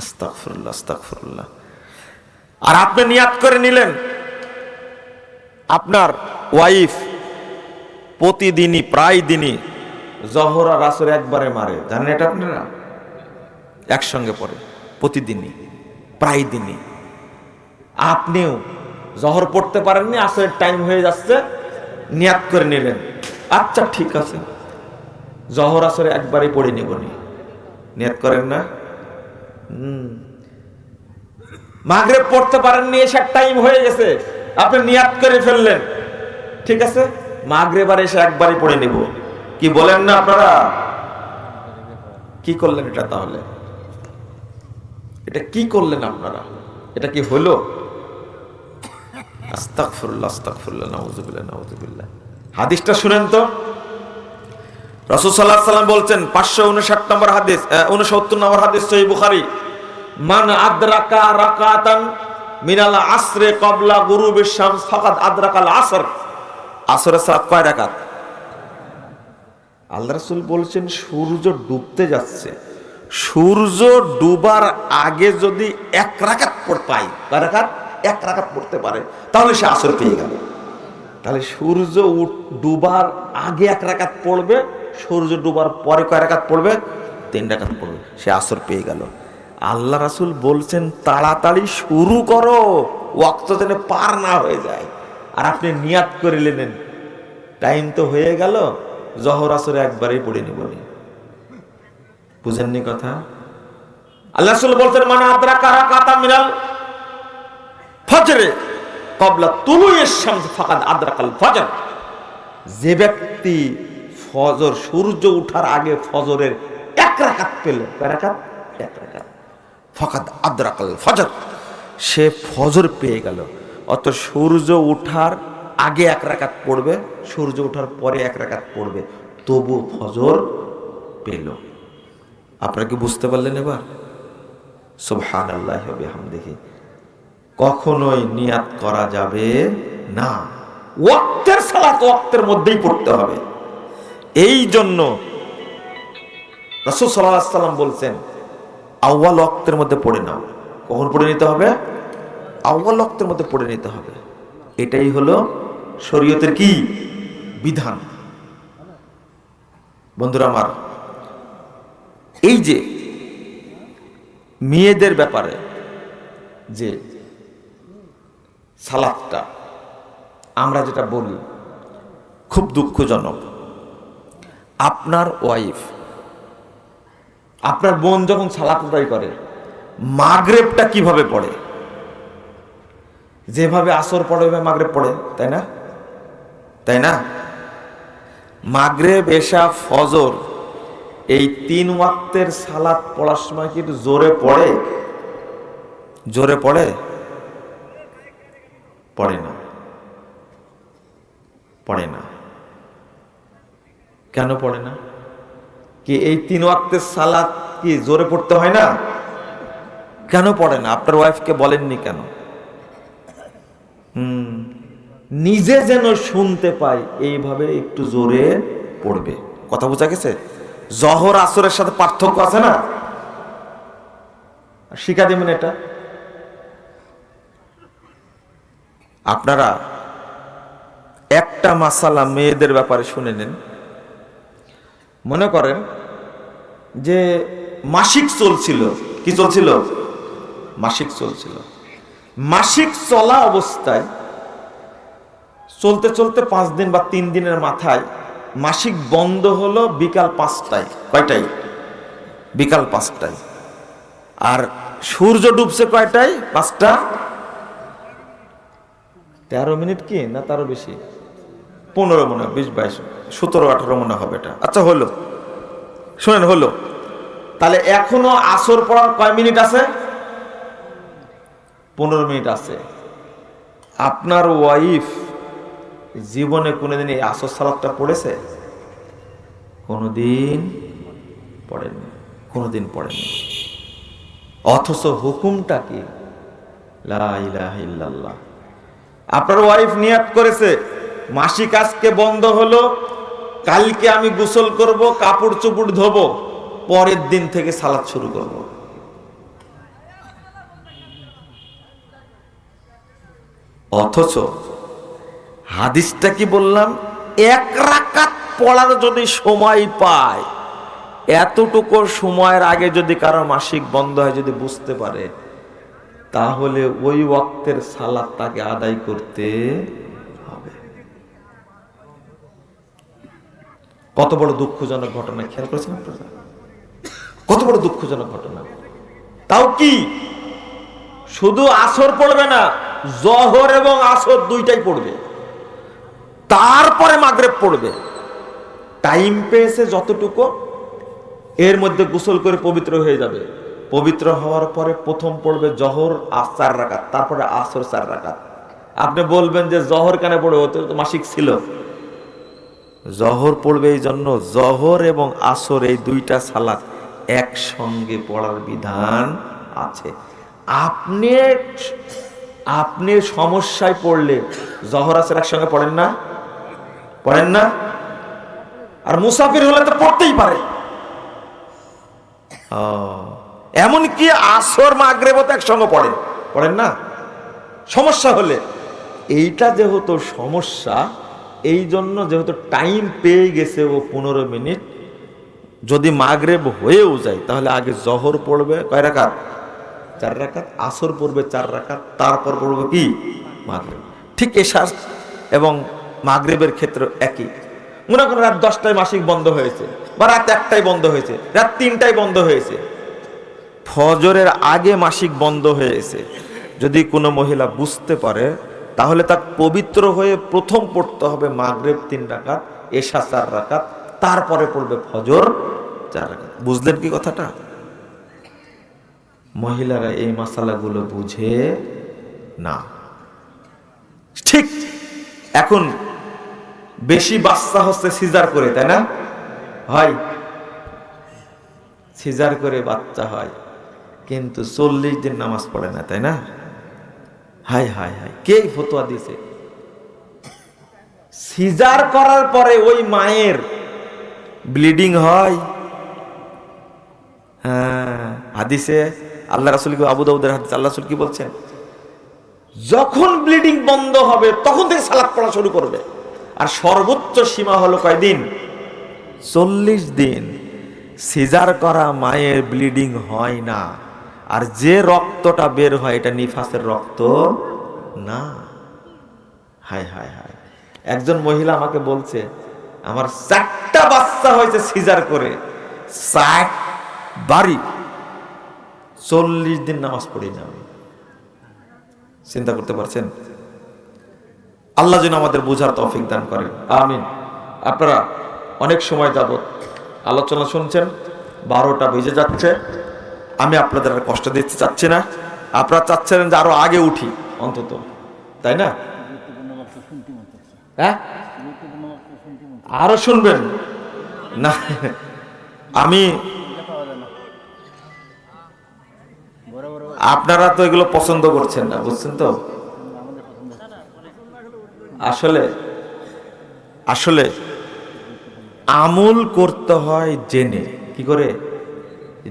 আস্তাগফিরুল্লাহ আস্তাগফিরুল্লাহ। আর আপনি নিয়াত করে নিলেন, আপনার ওয়াইফ প্রতিদিনই, প্রায় দিনই জহর আর আসর একবারে মারে। জানেন এটা আপনারা? একসঙ্গে পড়ে, প্রতিদিনই, প্রায় দিনই। আপনিও জহর পড়তে পারেননি, আসরের টাইম হয়ে যাচ্ছে, নিয়াত করে নিলেন। আচ্ছা ঠিক আছে। জহর, আসরে একবারই পড়ে নিবনি নিয়াত করেন না? মাগরে পড়তে পারেননি এসার টাইম হয়ে গেছে। আপনি নিয়াত করে ফেললেন। ঠিক আছে? মাগরে বার এসে একবারই পড়ে নিব। কি বলেন না আপনারা? কি করলেন এটা তাহলে? এটা কি করলেন আপনারা? এটা কি হলো? আস্তাগফিরুল্লাহ আস্তাগফিরুল্লাহ নাউযুবিল্লাহ নাউযুবিল্লাহ হাদিসটা শুনেন তো? রাসূল আলাইহি সাল্লাম বলছেন 559 নম্বর হাদিস 69 নম্বর হাদিস সহিহ বুখারী। মান আদরাকা রাকাতান মিনাল আসরে ক্বাবলা গুরুবিশ শামস, ফাকাদ আদরাকাল আসর। সালাত কয় রাকাত? আল্লাহ বলছেন, সূর্য ডুবতে যাচ্ছে। সূর্য ডুবার আগে যদি এক রাকাত পাই কয় রাকাত? এক রাকাত পড়তে পারে, তাহলে সে আসর পেয়ে গেল। তাহলে সূর্য ডুবার আগে এক রাকাত পড়বে, সূর্য ডুবার পরে কয় রাকাত পড়বে? তিন রাকাত পড়বে, সে আসর পেয়ে গেল। আল্লাহ রাসুল বলছেন, তাড়াতাড়ি শুরু করো, ওয়াক্ত যেন পার না হয়ে যায়। আর আপনি নিয়াত করে নিলেন। টাইম তো হয়ে গেল, জহর আসরে একবারেই পড়ে নিব বুঝেননি কথা? আল্লাহ রাসূল বলছেন মানে আদ্রা কারা কাতা মিনাল ফজরে কবলা তুলু শামস ফাকাদ আদ্রাকাল ফজর। যে ব্যক্তি ফজর, সূর্য ওঠার আগে ফজরের এক রাকাত পেল। কয় রাকাত? এক ফাকাদ আদ্রাকাল ফজর। সে ফজর পেয়ে গেল। অত সূর্য ওঠার আগে এক রাকাত পড়বে, সূর্য ওঠার পরে এক রাকাত পড়বে। তবু ফজর পেল। আপনারা কি বুঝতে পারলেন এবার? সুবহান আল্লাহ হবে দেখি কখনোই নিয়াত করা যাবে না। ওয়াক্তের সালাত ওয়াক্তের মধ্যেই পড়তে হবে। এই জন্য রসুল সাল্লাহ সাল্লাম বলছেন আউ্বাল ওয়াক্তের মধ্যে পড়ে নাও। কখন পড়ে নিতে হবে? আউ্বাল ওয়াক্তের মধ্যে পড়ে নিতে হবে। এটাই হলো শরীয়তের কি? বিধান। বন্ধুরা আমার, এই যে মেয়েদের ব্যাপারে যে সালাদটা, আমরা যেটা বলি, খুব দুঃখজনক। আপনার ওয়াইফ আপনার বোন যখন সালাত আদায় করে, মাগরেবটা কীভাবে পড়ে? যেভাবে আসর পড়ে, ওইভাবে মাগরেব পড়ে, তাই না? তাই না? মাগরেব, এশা, ফজর, এই তিন ওয়াক্তের সালাত পড়ার সময় কি জোরে পড়ে? জোরে পড়ে? পড়ে না। পড়ে না। কেন পড়ে না? কি এই তিন ওয়াক্তের সালাদ কি জোরে পড়তে হয় না? কেন পড়ে না? আপনার ওয়াইফকে বলেননি কেন? হুম, নিজে যেন শুনতে পাই এইভাবে একটু জোরে পড়বে। কথা বোঝা গেছে? জহর, আসরের সাথে পার্থক্য আছে না? শিখা দেবেন এটা। আপনারা একটা মাসালা মেয়েদের ব্যাপারে শুনে নেন। মনে করেন যে মাসিক চলছিল। কি চলছিল? মাসিক চলছিল। মাসিক চলা অবস্থায় চলতে চলতে পাঁচ দিন বা তিন দিনের মাথায় মাসিক বন্ধ হলো বিকাল পাঁচটায়, কয়টায়? বিকাল পাঁচটায়। আর সূর্য ডুবছে কয়টায়? পাঁচটা? তেরো মিনিট কি না তারও বেশি? পনেরো মনে হয়, বিশ বাইশ, সতেরো, আঠারো মনে হবে এটা। আচ্ছা হলো। শোনেন, হলো। তাহলে এখনও আসর পড়ার কয় মিনিট আছে? পনেরো মিনিট আছে। আপনার ওয়াইফ জীবনে কোনোদিন এই আসর সালাদটা পড়েছে? কোনোদিন পড়েনি কোনোদিন পড়েনি অথচ হুকুমটা কি? আপনার ওয়াইফ নিয়াত করেছে, মাসিক আজকে বন্ধ হলো কালকে আমি গোসল করব কাপড় চুপড় ধোবো, পরের দিন থেকে সালাদ শুরু করব। অথচ হাদিসটা কি বললাম? এক রাকাত পড়ার যদি সময় পায়, এতটুকু সময়ের আগে যদি কারও মাসিক বন্ধ হয় যদি বুঝতে পারে, তাহলে ওই ওয়াক্তের সালাদ তাকে আদায় করতে কত বড় দুঃখজনক ঘটনা, খেয়াল করেছেন আপনারা? কত বড় দুঃখজনক ঘটনা। তাও কি? শুধু আসর পড়বে না, জহর এবং আসর দুইটাই পড়বে। তারপরে মাগরেব পড়বে। টাইম পেয়েছে যতটুকু, এর মধ্যে গোসল করে পবিত্র হয়ে যাবে। পবিত্র হওয়ার পরে প্রথম পড়বে জহর আর চার রাকাত, তারপরে আসর চার রাকাত। আপনি বলবেন যে জহর কেন পড়বে? তো মাসিক ছিল। জহর পড়বে এই জন্য জহর এবং আসর এই দুইটা সালাত একসঙ্গে পড়ার বিধান আছে। আপনি আপনি সমস্যায় পড়লে জহর আসর একসঙ্গে পড়েন না? পড়েন না? আর মুসাফির হলে তো পড়তেই পারে। এমনকি আসর মাগরেব তো একসঙ্গে পড়েন। পড়েন না? সমস্যা হলে। এইটা যেহেতু সমস্যা এই জন্য যেহেতু টাইম পেয়ে গেছে ও পনেরো মিনিট, যদি মাগরেব হয়েও যায়, তাহলে আগে জহর পড়বে কয় রাকাত? চার রাকাত, আসর পড়বে চার রাকাত, তারপর পড়বে কি? মাগরেব। ঠিক এশা এবং মাগরেবের ক্ষেত্রে একই। মনে করেন রাত দশটায় মাসিক বন্ধ হয়েছে, বা রাত একটাই বন্ধ হয়েছে, রাত তিনটায় বন্ধ হয়েছে। ফজরের আগে মাসিক বন্ধ হয়েছে। যদি কোনো মহিলা বুঝতে পারে তাহলে তার পবিত্র হয়ে প্রথম পড়তে হবে মাগরেব তিন রাকাত, এশা চার রাকাত, তারপরে পড়বে ফজর চার রাকাত। বুঝলেন কি কথাটা? মহিলারা এই মশালাগুলো বুঝে না। ঠিক এখন বেশি বাচ্চা হচ্ছে সিজার করে, তাই না? হয়। সিজার করে বাচ্চা হয়, কিন্তু চল্লিশ দিন নামাজ পড়ে না, তাই না? হাই হাই হাই কে ফতোয়া দিছে সিজার করার পরে ওই মায়ের ব্লিডিং হয়। হ্যাঁ হাদিসে আল্লাহ রাসুল কি, আবু দাউদের হাদিস আল্লাহ রাসুল কি বলছেন? যখন ব্লিডিং বন্ধ হবে, তখন থেকে সালাদ পড়া শুরু করবে। আর সর্বোচ্চ সীমা হলো কয়দিন? চল্লিশ দিন। সিজার করা মায়ের ব্লিডিং হয় না। আর যে রক্তটা বের হয়, এটা নিফাসের রক্ত না। হায় হায় হায়। একজন মহিলা আমাকে বলছে, আমার চারটা বাচ্চা হয়েছে সিজার করে। ষাট বাড়ি। চল্লিশ দিন নামাজ পড়ি না আমি। চিন্তা করতে পারছেন? আল্লাহ যেন আমাদের বোঝার তৌফিক দান করেন। আমিন। আপনারা অনেক সময় যাবত আলোচনা শুনছেন, বারোটা বেজে যাচ্ছে। আমি আপনাদের আর কষ্ট দিতে চাচ্ছি না। আপনারা চাচ্ছেন যে আরও আগে উঠি, অন্তত। তাই না? হ্যাঁ? আরও শুনবেন। না, আমি আপনারা তো এগুলো পছন্দ করছেন না, বুঝছেন তো? আসলে আসলে আমল করতে হয় জেনে। কি করে?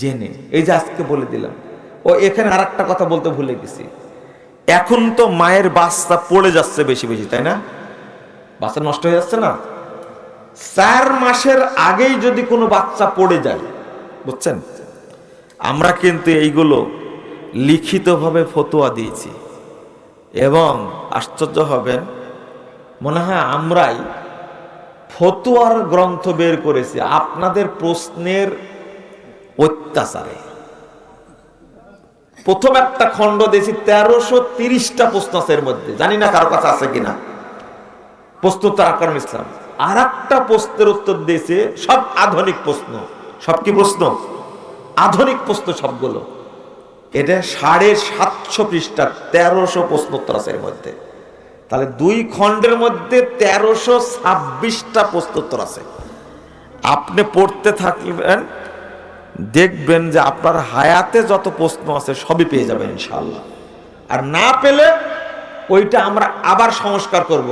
জেনে, এই যে আজকে বলে দিলাম। ও এখানে আর একটা কথা বলতে ভুলে গেছি। এখন তো মায়ের বাচ্চা পড়ে যাচ্ছে বেশি বেশি, তাই না? বাচ্চা নষ্ট হয়ে যাচ্ছে না? চার মাসের আগেই যদি কোনো বাচ্চা পড়ে যায়, বুঝছেন? আমরা কিন্তু এইগুলো লিখিতভাবে ফতোয়া দিয়েছি। এবং আশ্চর্য হবেন, মনে হয় আমরাই ফতুয়ার গ্রন্থ বের করেছি। আপনাদের প্রশ্নের অত্যাচারে। প্রথম একটা খণ্ড দিয়েছি তেরোশো তিরিশটা প্রশ্ন আছে এর মধ্যে। জানি না কারও কাছে আছে কিনা। প্রশ্নোত্তর আকরম ইসলাম। আর একটা প্রশ্নের উত্তর দিয়েছে, সব আধুনিক প্রশ্ন। সব কি প্রশ্ন? আধুনিক প্রশ্ন সবগুলো। এটা সাড়ে সাতশো পৃষ্ঠার তেরোশো প্রশ্নোত্তর আছে মধ্যে। তাহলে দুই খণ্ডের মধ্যে তেরোশো ছাব্বিশটা প্রশ্নোত্তর আছে। আপনি পড়তে থাকবেন দেখবেন যে আপনার হায়াতে যত প্রশ্ন আছে সবই পেয়ে যাবেন ইনশাল্লাহ আর না পেলে ওইটা আমরা আবার সংস্কার করব।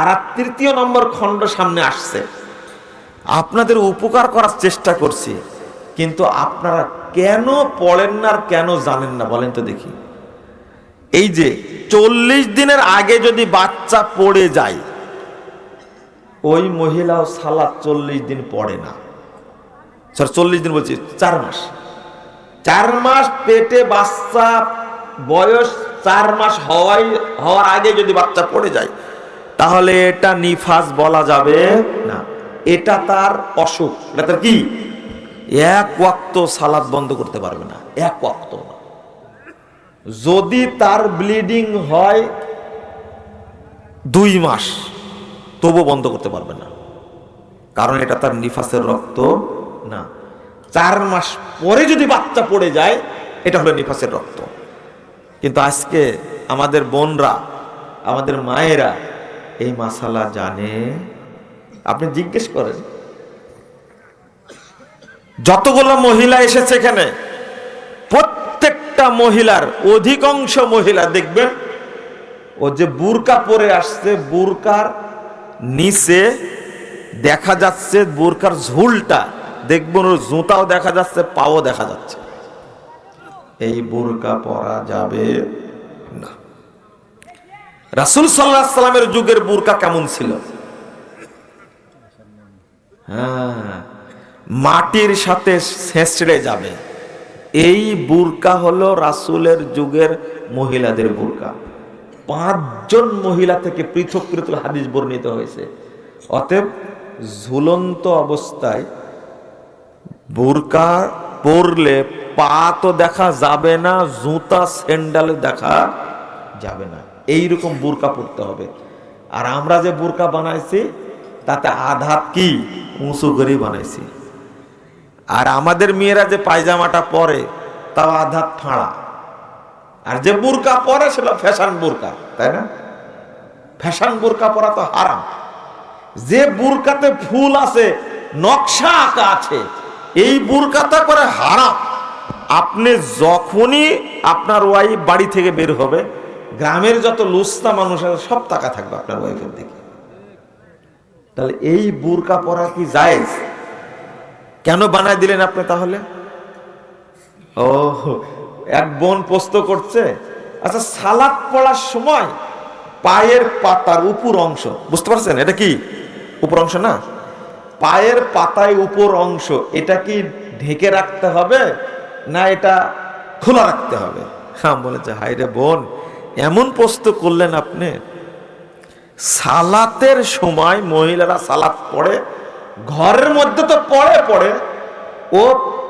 আর তৃতীয় নম্বর খণ্ড সামনে আসছে। আপনাদের উপকার করার চেষ্টা করছি, কিন্তু আপনারা কেন পড়েন না আর কেন জানেন না বলেন তো দেখি। এই যে চল্লিশ দিনের আগে যদি বাচ্চা পড়ে যায়, ওই মহিলাও সালাদ চল্লিশ দিন পড়ে না। স্যার চল্লিশ দিন বলছি, চার মাস। চার মাস পেটে বাচ্চা, বয়স চার মাস হওয়াই, হওয়ার আগে যদি বাচ্চা পড়ে যায়, তাহলে এটা নিফাস বলা যাবে না। এটা তার অসুখ। এটা তার কি? এক ওয়াক্ত সালাদ বন্ধ করতে পারবে না। এক ওয়াক্ত যদি তার ব্লিডিং হয়, দুই মাস তবু বন্ধ করতে পারবে না। কারণ এটা তার নিফাসের রক্ত। না। চার মাস পরে যদি বাচ্চা পড়ে যায়, এটা হলো নিফাসের রক্ত। কিন্তু আজকে আমাদের বোনরা, আমাদের মায়েরা এই মাসালা জানে। আপনি জিজ্ঞেস করেন, যতগুলো মহিলা এসেছে এখানে, প্রত্যেকটা মহিলার অধিকাংশ মহিলা দেখবেন, ও যে বুরকা পরে আসছে, বুরকার নিচে দেখা যাচ্ছে বুরকার ঝুলটা। দেখবেন ওর জুতাও দেখা যাচ্ছে, পাও দেখা যাচ্ছে। এই বোরকা পরা যাবে না। রাসুল সাল্লাহ সাল্লামের যুগের বুরকা কেমন ছিল? হ্যাঁ মাটির সাথে ছেঁচড়ে যাবে। এই বুরকা হলো রাসুলের যুগের মহিলাদের বুরকা। পাঁচজন মহিলা থেকে পৃথক পৃথক হাদিস বর্ণিত হয়েছে। অতএব ঝুলন্ত অবস্থায় বুরকা পরলে পা তো দেখা যাবে না, জুতা, স্যান্ডালে দেখা যাবে না। এইরকম বুরকা পরতে হবে। আর আমরা যে বুরকা বানাইছি, তাতে আধাত কি? উঁচু করে বানাইছি। আর আমাদের মেয়েরা যে পায়জামাটা পরে, তাও আধাত ফাঁড়া। আর যে বুরকা পরে, সেটা ফ্যাশন বুরকা, তাই না? ফ্যাশন বুরকা পরা তো হারাম। যে বুরকাতে ফুল আছে, নকশা আঁকা আছে এই বুরকাটা করে হারাম। আপনি যখনই আপনার ওয়াইফ বাড়ি থেকে বের হবে, গ্রামের যত লুস্তা মানুষ আছে, সব টাকা থাকবে আপনার ওয়াইফের দিকে। তাহলে এই বুরকা পরা কি জায়েজ? কেন বানায় দিলেন আপনি তাহলে? ও এক বোন পোস্ত করছে। আচ্ছা সালাদ পড়ার সময় পায়ের পাতার উপর অংশ, বুঝতে পারছেন? এটা কি উপর অংশ না? পায়ের পাতায় উপর অংশ, এটা কি ঢেকে রাখতে হবে না এটা খোলা রাখতে হবে? হ্যাঁ বলেছে হাই রে বোন, এমন পোস্ত করলেন আপনি। সালাতের সময় মহিলারা সালাত পড়ে, ঘরের মধ্যে তো পড়ে পড়ে, ও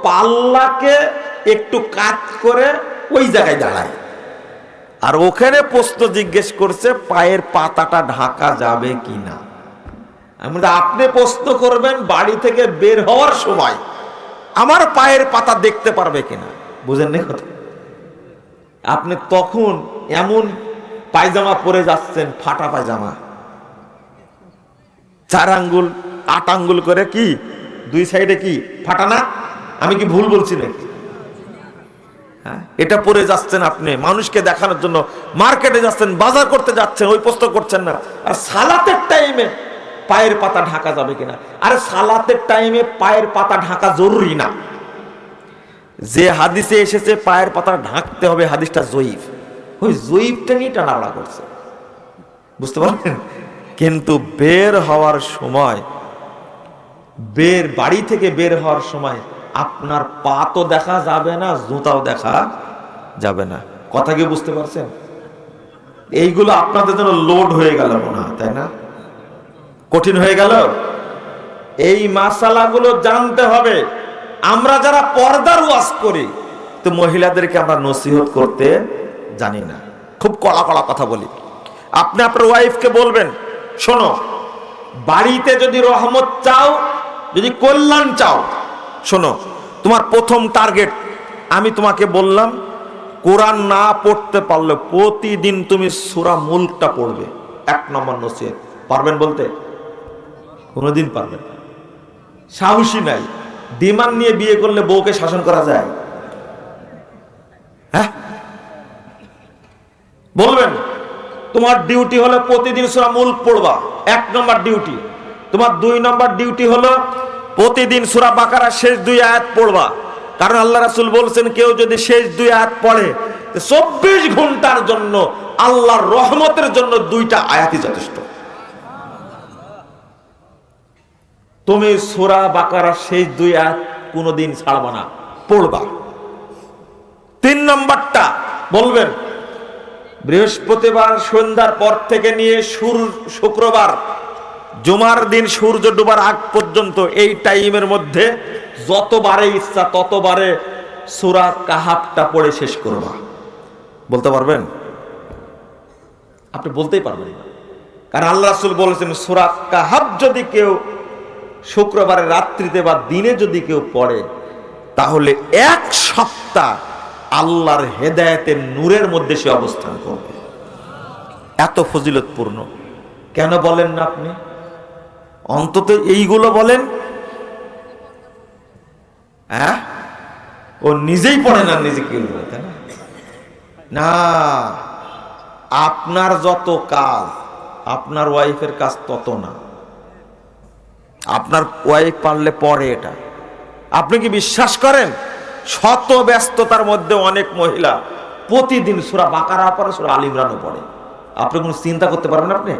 পাল্লাকে একটু কাত করে ওই জায়গায় দাঁড়ায়। আর ওখানে প্রশ্ন জিজ্ঞেস করছে, পায়ের পাতাটা ঢাকা যাবে কি না আপনি প্রশ্ন করবেন বাড়ি থেকে বের হওয়ার সময় আমার পায়ের পাতা দেখতে পারবে কিনা? বুঝেন নি কথা? আপনি তখন এমন পায়জামা পরে যাচ্ছেন, ফাটা পায়জামা। চার আঙ্গুল, আট আঙ্গুল করে কি? দুই সাইডে কি? ফাটা না? আমি কি ভুল বলছি নাকি? হ্যাঁ? এটা পরে যাচ্ছেন আপনি, মানুষকে দেখানোর জন্য। মার্কেটে যাচ্ছেন, বাজার করতে যাচ্ছেন, ওই প্রশ্ন করছেন না। আর সালাতের টাইমে পায়ের পাতা ঢাকা যাবে কিনা? আরে সালাতের টাইমে পায়ের পাতা ঢাকা জরুরি না। যে হাদিসে এসেছে পায়ের পাতা ঢাকতে হবে, হাদিসটা জয়ীফ। ওই জয়ীফটা নিয়ে টানাড়া করছে। বুঝতে পারলেন? কিন্তু বের হওয়ার সময়, বের বাড়ি থেকে বের হওয়ার সময় আপনার পা তো দেখা যাবে না, জুতাও দেখা যাবে না। কথা কি বুঝতে পারছেন? এইগুলো আপনাদের জন্য লোড হয়ে গেল মনে হয়, তাই না? কঠিন হয়ে গেল। এই মাসালাগুলো জানতে হবে। আমরা যারা পর্দার ওয়াজ করি, তো মহিলাদেরকে আমরা নসিহত করতে জানি না। খুব কড়া কড়া কথা বলি। আপনি আপনার ওয়াইফকে বলবেন, শোনো, বাড়িতে যদি রহমত চাও, যদি কল্যাণ চাও, শোনো, তোমার প্রথম টার্গেট, আমি তোমাকে বললাম, কোরআন না পড়তে পারলে প্রতিদিন তুমি সুরা মুলকটা পড়বে। এক নম্বর নসিহত। পারবেন বলতে? কোনোদিন পারবেন না। সাহসী নাই। ডিমান্ড নিয়ে বিয়ে করলে বউকে শাসন করা যায়। হ্যাঁ? বলবেন, তোমার ডিউটি হলো প্রতিদিন সুরা মুল্ক পড়বা। এক নম্বর ডিউটি। তোমার দুই নম্বর ডিউটি হলো প্রতিদিন সুরা বাকারা শেষ দুই আয়াত পড়বা। কারণ আল্লাহ রাসুল বলছেন, কেউ যদি শেষ দুই আয়াত পড়ে চব্বিশ ঘণ্টার জন্য আল্লাহর রহমতের জন্য দুইটা আয়াতই যথেষ্ট। তুমি সোরা বাকারা শেষ দুই আয়াত কোনোদিন ছাড়বা না, পড়বা। তিন নম্বরটা বলবেন, বৃহস্পতিবার সন্ধ্যার পর থেকে নিয়ে সুর শুক্রবার, জুমার দিন সূর্য ডুবার আগ পর্যন্ত এই টাইমের মধ্যে যতবারে ইচ্ছা ততবারে সুরা কাহাবটা পড়ে শেষ করবা। বলতে পারবেন? আপনি বলতেই পারবেন কারণ আল্লাহ রাসূল বলেছেন, সুরা কাহাব যদি কেউ শুক্রবারের রাত্রিতে বা দিনে যদি কেউ পড়ে তাহলে এক সপ্তাহ আল্লাহর হেদায়েতের নূরের মধ্যে সে অবস্থান করবে। এত ফজিলতপূর্ণ। কেন বলেন না আপনি? অন্তত এইগুলো বলেন। হ্যাঁ? ও নিজেই পড়ে না নিজে কি বলবে, তাই না? না আপনার যত কাজ আপনার ওয়াইফের কাজ তত না। আপনার ওয়াইফ পারলে পড়ে এটা। আপনি কি বিশ্বাস করেন? শত ব্যস্ততার মধ্যে অনেক মহিলা প্রতিদিন সুরা বাকারা পড়ে সুরা আল ইমরানও পড়ে। আপনি কোনো চিন্তা করতে পারবেন আপনি?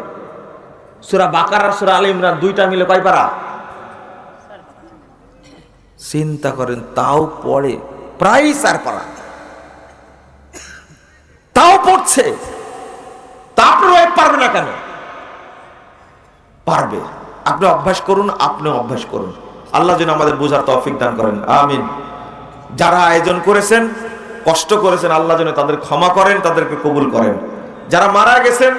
সুরা বাকারা সুরা আল ইমরান দুইটা মিলে কয় পারা? চিন্তা করেন, তাও পড়ে। প্রায় চার পারা। তাও পড়ছে। তা পারবে না কেন? পারবে। আপনি অভ্যাস করুন, আপনি অভ্যাস করুন। আল্লাহ যেন আমাদের বোঝার তৌফিক দান করেন। আমিন। যারা আয়োজন করেছেন, কষ্ট করেছেন, আল্লাহ যেন তাদের ক্ষমা করেন, তাদেরকে কবুল করেন। যারা মারা গেছেন